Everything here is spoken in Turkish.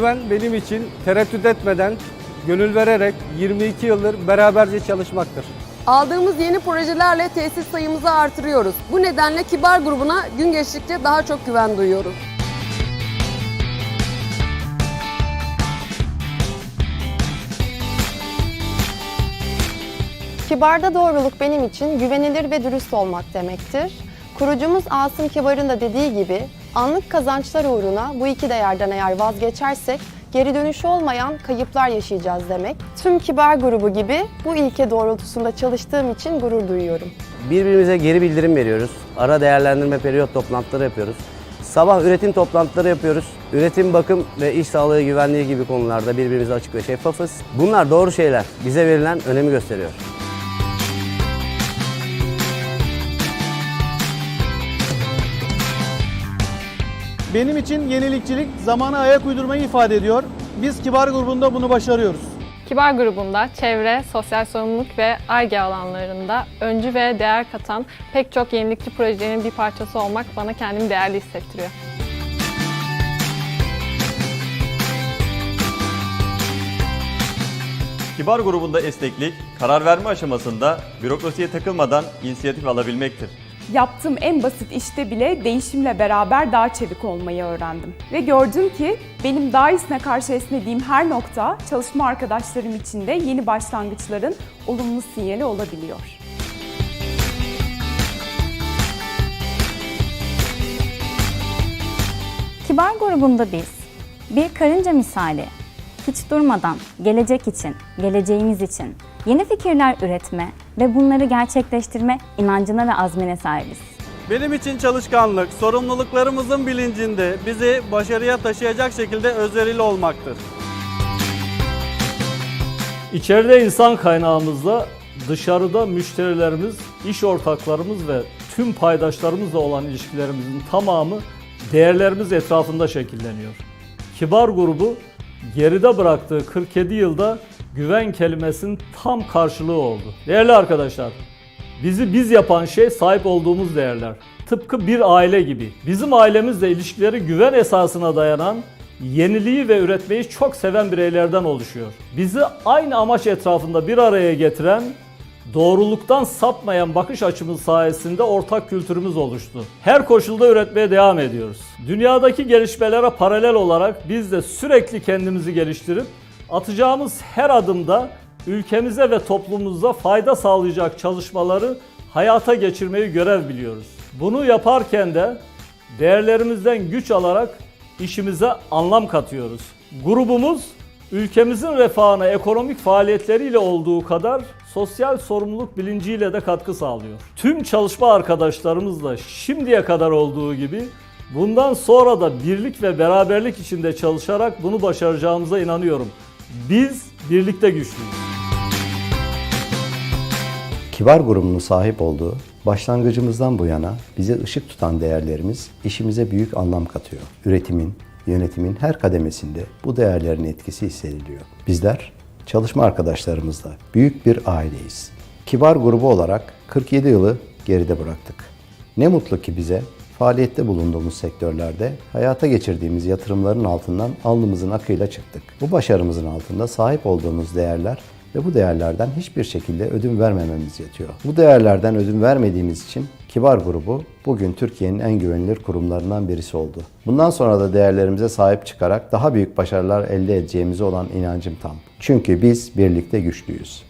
Güven benim için tereddüt etmeden, gönül vererek 22 yıldır beraberce çalışmaktır. Aldığımız yeni projelerle tesis sayımızı artırıyoruz. Bu nedenle Kibar grubuna gün geçtikçe daha çok güven duyuyoruz. Kibarda doğruluk benim için güvenilir ve dürüst olmak demektir. Kurucumuz Asım Kibar'ın da dediği gibi anlık kazançlar uğruna bu iki değerden eğer vazgeçersek geri dönüşü olmayan kayıplar yaşayacağız demek. Tüm Kibar grubu gibi bu ilke doğrultusunda çalıştığım için gurur duyuyorum. Birbirimize geri bildirim veriyoruz. Ara değerlendirme periyot toplantıları yapıyoruz. Sabah üretim toplantıları yapıyoruz. Üretim, bakım ve iş sağlığı güvenliği gibi konularda birbirimize açık ve şeffafız. Bunlar doğru şeyler. Bize verilen önemi gösteriyor. Benim için yenilikçilik zamana ayak uydurmayı ifade ediyor. Biz Kibar grubunda bunu başarıyoruz. Kibar grubunda çevre, sosyal sorumluluk ve ARGE alanlarında öncü ve değer katan pek çok yenilikçi projenin bir parçası olmak bana kendimi değerli hissettiriyor. Kibar grubunda esneklik, karar verme aşamasında bürokrasiye takılmadan inisiyatif alabilmektir. Yaptığım en basit işte bile değişimle beraber daha çevik olmayı öğrendim. Ve gördüm ki benim daha iyisine karşı esnediğim her nokta çalışma arkadaşlarım için de yeni başlangıçların olumlu sinyali olabiliyor. Kibar grubunda biz bir karınca misali hiç durmadan gelecek için, geleceğimiz için yeni fikirler üretme ve bunları gerçekleştirme inancına ve azmine sahibiz. Benim için çalışkanlık, sorumluluklarımızın bilincinde bizi başarıya taşıyacak şekilde özverili olmaktır. İçeride insan kaynağımızla dışarıda müşterilerimiz, iş ortaklarımız ve tüm paydaşlarımızla olan ilişkilerimizin tamamı değerlerimiz etrafında şekilleniyor. Kibar grubu geride bıraktığı 47 yılda güven kelimesinin tam karşılığı oldu. Değerli arkadaşlar, bizi biz yapan şey sahip olduğumuz değerler. Tıpkı bir aile gibi. Bizim ailemizle ilişkileri güven esasına dayanan, yeniliği ve üretmeyi çok seven bireylerden oluşuyor. Bizi aynı amaç etrafında bir araya getiren, doğruluktan sapmayan bakış açımız sayesinde ortak kültürümüz oluştu. Her koşulda üretmeye devam ediyoruz. Dünyadaki gelişmelere paralel olarak biz de sürekli kendimizi geliştirip atacağımız her adımda ülkemize ve toplumumuza fayda sağlayacak çalışmaları hayata geçirmeyi görev biliyoruz. Bunu yaparken de değerlerimizden güç alarak işimize anlam katıyoruz. Grubumuz ülkemizin refahına ekonomik faaliyetleriyle olduğu kadar sosyal sorumluluk bilinciyle de katkı sağlıyor. Tüm çalışma arkadaşlarımızla şimdiye kadar olduğu gibi bundan sonra da birlik ve beraberlik içinde çalışarak bunu başaracağımıza inanıyorum. Biz birlikte güçlüyüz. Kibar grubunun sahip olduğu başlangıcımızdan bu yana bize ışık tutan değerlerimiz işimize büyük anlam katıyor. Üretimin, yönetimin her kademesinde bu değerlerin etkisi hissediliyor. Bizler çalışma arkadaşlarımızla büyük bir aileyiz. Kibar grubu olarak 47 yılı geride bıraktık. Ne mutlu ki bize faaliyette bulunduğumuz sektörlerde hayata geçirdiğimiz yatırımların altından alnımızın akıyla çıktık. Bu başarımızın altında sahip olduğumuz değerler ve bu değerlerden hiçbir şekilde ödün vermememiz yatıyor. Bu değerlerden ödün vermediğimiz için Kibar grubu bugün Türkiye'nin en güvenilir kurumlarından birisi oldu. Bundan sonra da değerlerimize sahip çıkarak daha büyük başarılar elde edeceğimize olan inancım tam. Çünkü biz birlikte güçlüyüz.